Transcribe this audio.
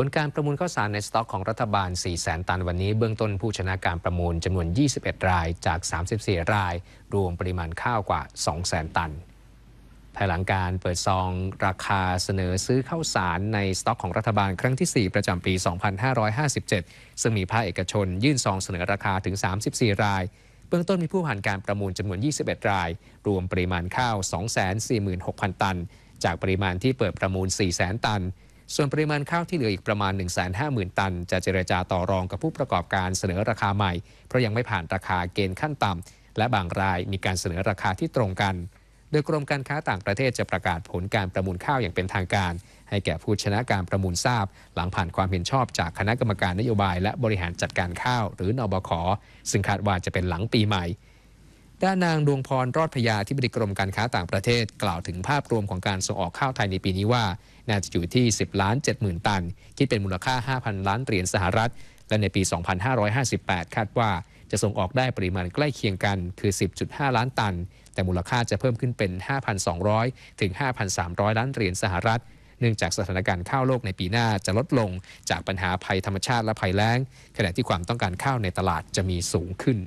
ผลการประมูลข้าวสารในสต็อกของรัฐบาล 4 0 0แสนตันวันนี้เบื้องต้นผู้ชนะการประมูลจำนวน 21 รายจาก 34 ราย รวมปริมาณข้าวกว่า 2 0 0แสนตัน ภายหลังการเปิดซองราคาเสนอซื้อข้าวสารในสต็อกของรัฐบาลครั้งที่ 4 ประจำปี 2557 ซึ่งมีภาคเอกชนยื่นซองเสนอราคาถึง 34 ราย เบื้องต้นมีผู้ผ่านการประมูลจำนวน 21 ราย รวมปริมาณข้าว 246,000 ตัน จากปริมาณที่เปิดประมูล 400,000 ตัน ส่วนปริมาณข้าวที่เหลืออีกประมาณ 150,000 ตัน จะเจรจาต่อรองกับผู้ประกอบการเสนอราคาใหม่ เพราะยังไม่ผ่านราคาเกณฑ์ขั้นต่ำและบางรายมีการเสนอราคาที่ตรงกัน โดยกรมการค้าต่างประเทศจะประกาศผลการประมูลข้าวอย่างเป็นทางการ ให้แก่ผู้ชนะการประมูลทราบ หลังผ่านความเห็นชอบจากคณะกรรมการนโยบาย และบริหารจัดการข้าว หรือนบขซึ่งคาดว่าจะเป็นหลังปีใหม่ ด้านนางดวงพรรอดพยาที่บดีกรมการค้าต่างประเทศ กล่าวถึงภาพรวมของการส่งออกข้าวไทยในปีนี้ว่า น่าจะอยู่ที่ 10 ล้าน 7 0,000 ตัน คิดเป็นมูลค่า 5,000 ล้านเหรียญสหรัฐ และในปี 2558 คาดว่าจะส่งออกได้ปริมาณใกล้เคียงกันคือ 10.5 ล้านตัน แต่มูลค่าจะเพิ่มขึ้นเป็น 5,200 ถึง 5,300 ล้านเหรียญสหรัฐเนื่องจากสถานการณ์ข้าวโลกในปีหน้าจะลดลงจากปัญหาภัยธรรมชาติและภัยแล้ง ขณะที่ความต้องการข้าวในตลาดจะมีสูงขึ้น